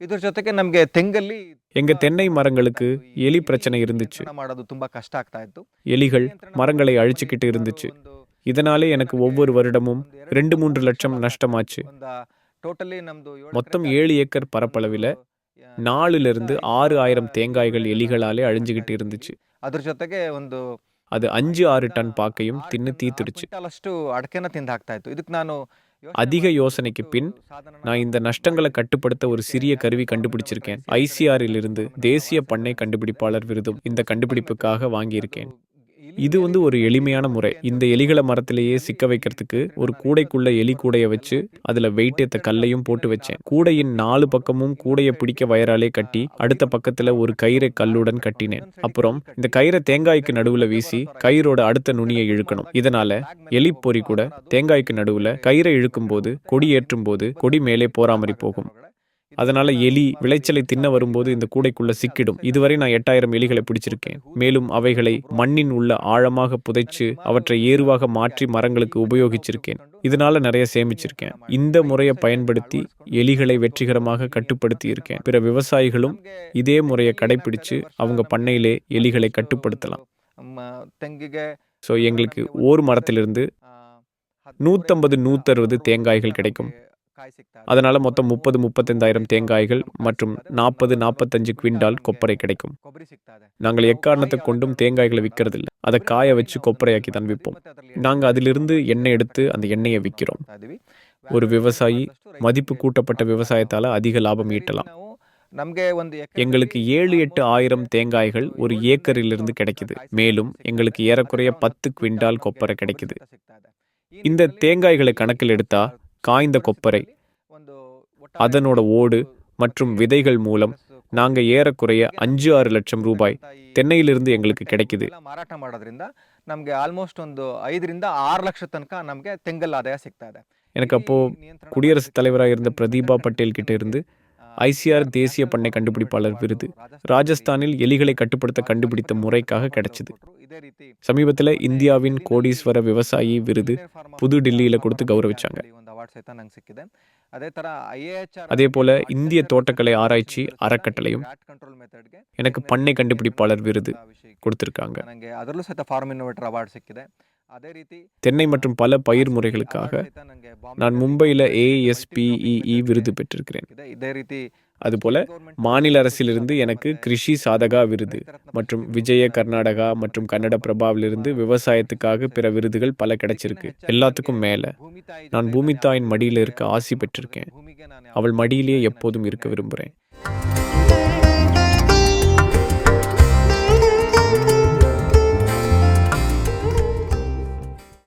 ಇದ್ರ ಜೊತೆಗೆ ನಮಗೆ ತೆಂಗಲ್ಲಿ எங்க தென்னை மரங்களுக்கு எலி பிரச்சனை இருந்துச்சு ನಿಯಂತ್ರಣ ಮಾಡೋದು ತುಂಬಾ ಕಷ್ಟ ಆಗ್ತಾ ಇತ್ತು எலிகள் மரங்களை அழிச்சுக்கிட்டு இருந்துச்சு இதனாலே எனக்கு ஒவ்வொரு வருடமும் ரெண்டு மூன்று லட்சம் நஷ்டமாச்சு ಟೋಟಲಿ ನಮ್ದು மொத்தம் ஏழு ஏக்கர் பரப்பளவில் நாலுல இருந்து ஆறு ஆயிரம் தேங்காய்கள் எலிகளாலே அழிஞ்சுகிட்டு இருந்துச்சு ಅದ್ರ ಜೊತೆಗೆ ಒಂದು அது அஞ்சு ஆறு டன் பாக்கையும் தின்னு தீத்துடுச்சு ಅಷ್ಟು ಅಡಕೆನ ತಿಂದು ಹಾಕ್ತಾ ಇತ್ತು ಇದಕ್ಕೆ ನಾನು அதிக யோசனைக்கு பின் நான் இந்த நஷ்டங்களை கட்டுப்படுத்த ஒரு சிறிய கருவி கண்டுபிடிச்சிருக்கேன். ஐசிஆரில் இருந்து தேசிய பண்ணை கண்டுபிடிப்பாளர் விருதும் இந்த கண்டுபிடிப்புக்காக வாங்கியிருக்கேன். இது வந்து ஒரு எளிமையான முறை. இந்த எலிகளை மரத்திலேயே சிக்க வைக்கிறதுக்கு ஒரு கூடைக்குள்ள எலி கூடைய வச்சு அதுல வெயிட் ஏத்த கல்லையும் போட்டு வச்சேன். கூடையின் நாலு பக்கமும் கூடையை பிடிக்க வயராலே கட்டி அடுத்த பக்கத்துல ஒரு கயிறை கல்லுடன் கட்டினேன். அப்புறம் இந்த கயிறை தேங்காய்க்கு நடுவுல வீசி கயிறோட அடுத்த நுனியை இழுக்கணும். இதனால எலி பொறி கூட தேங்காய்க்கு நடுவுல கயிறை இழுக்கும் போது கொடி ஏற்றும் போது கொடி மேலே போராமறி போகும். அதனால எலி விளைச்சலை தின்ன வரும்போது இந்த கூடைக்குள்ள சிக்கிடும். இதுவரை நான் எட்டாயிரம் எலிகளை பிடிச்சிருக்கேன். மேலும் அவைகளை மண்ணின் உள்ள ஆழமாக புதைச்சு அவற்றை ஏருவாக மாற்றி மரங்களுக்கு உபயோகிச்சிருக்கேன். இதனால நிறைய சேமிச்சிருக்கேன். இந்த முறையை பயன்படுத்தி எலிகளை வெற்றிகரமாக கட்டுப்படுத்தி இருக்கேன் பிற விவசாயிகளும் இதே முறையை கடைபிடிச்சு அவங்க பண்ணையிலே எலிகளை கட்டுப்படுத்தலாம். ஸோ எங்களுக்கு ஓர் மரத்திலிருந்து நூற்றம்பது நூற்றறுபது தேங்காய்கள் கிடைக்கும். அதனால் மொத்தம் முப்பது முப்பத்தைந்தாயிரம் தேங்காய்கள் மற்றும் நாற்பது நாற்பத்தஞ்சு குவிண்டால் கொப்பரை கிடைக்கும். நாங்கள் எக்காரணத்தை கொண்டும் தேங்காய்களை விற்கிறதில்ல. அதை காய வச்சு கொப்பரையாக்கி தான் விற்போம் நாங்கள் அதிலிருந்து எண்ணெய் எடுத்து அந்த எண்ணெயை விற்கிறோம். ஒரு விவசாயி மதிப்பு கூட்டப்பட்ட விவசாயத்தால் அதிக லாபம் ஈட்டலாம். எங்களுக்கு ஏழு எட்டு ஆயிரம் தேங்காய்கள் ஒரு ஏக்கரிலிருந்து கிடைக்குது. மேலும் எங்களுக்கு ஏறக்குறைய பத்து குவிண்டால் கொப்பரை கிடைக்குது. இந்த தேங்காய்களை கணக்கில் எடுத்தா காய்ந்த கொப்பரை அதனோட ஓடு மற்றும் விதைகள் மூலம் நாங்க ஏறக்குறைய அஞ்சு ஆறு லட்சம் ரூபாய் தென்னையிலிருந்து எங்களுக்கு கிடைக்குது ಎಲ್ಲ ಮಾರಾಟ ಮಾಡೋದ್ರಿಂದ ನಮ್ಗೆ ಆಲ್ಮೋಸ್ಟ್ ಒಂದು ಐದರಿಂದ ಆರು ಲಕ್ಷ ತನಕ ನಮ್ಗೆ ತೆಂಗಲ್ ಆದಾಯ ಸಿಗ್ತಾ ಇದೆ எனக்கு அப்போ குடியரசுத் தலைவராக இருந்த பிரதீபா பட்டேல் கிட்ட இருந்து ஐசிஆர் தேசிய பண்ணை கண்டுபிடிப்பாளர் விருது ராஜஸ்தானில் எலிகளை கட்டுப்படுத்த கண்டுபிடித்த முறைக்காக கிடைச்சது ಇದೇ ರೀತಿ சமீபத்தில் இந்தியாவின் கோடீஸ்வர விவசாயி விருது புது டில்லியில கொடுத்து கௌரவிச்சாங்க சேர்த்து நாங்கள் சிக்கிதேன் அதே தர ஐஏஹெச்ஆர் அதே போல இந்திய தோட்டக்கலை ஆராய்ச்சி அறக்கட்டளையும் எனக்கு பண்ணை கண்டுபிடிப்பாளர் விருது கொடுத்திருக்காங்க. தென்னை மற்றும் பல பயிர் முறைகளுக்காக நான் மும்பையில் ஏஎஸ்பிஇஇ விருது பெற்றிருக்கிறேன். அதுபோல மாநில அரசிலிருந்து எனக்கு கிருஷி சாதகா விருது மற்றும் விஜய கர்நாடகா மற்றும் கன்னட பிரபாவிலிருந்து விவசாயத்துக்காக பிற விருதுகள் பல கிடைச்சிருக்கு. எல்லாத்துக்கும் மேல நான் பூமித்தாயின் மடியில் இருக்க ஆசி பெற்றிருக்கேன். அவள் மடியிலேயே எப்போதும் இருக்க விரும்புகிறேன்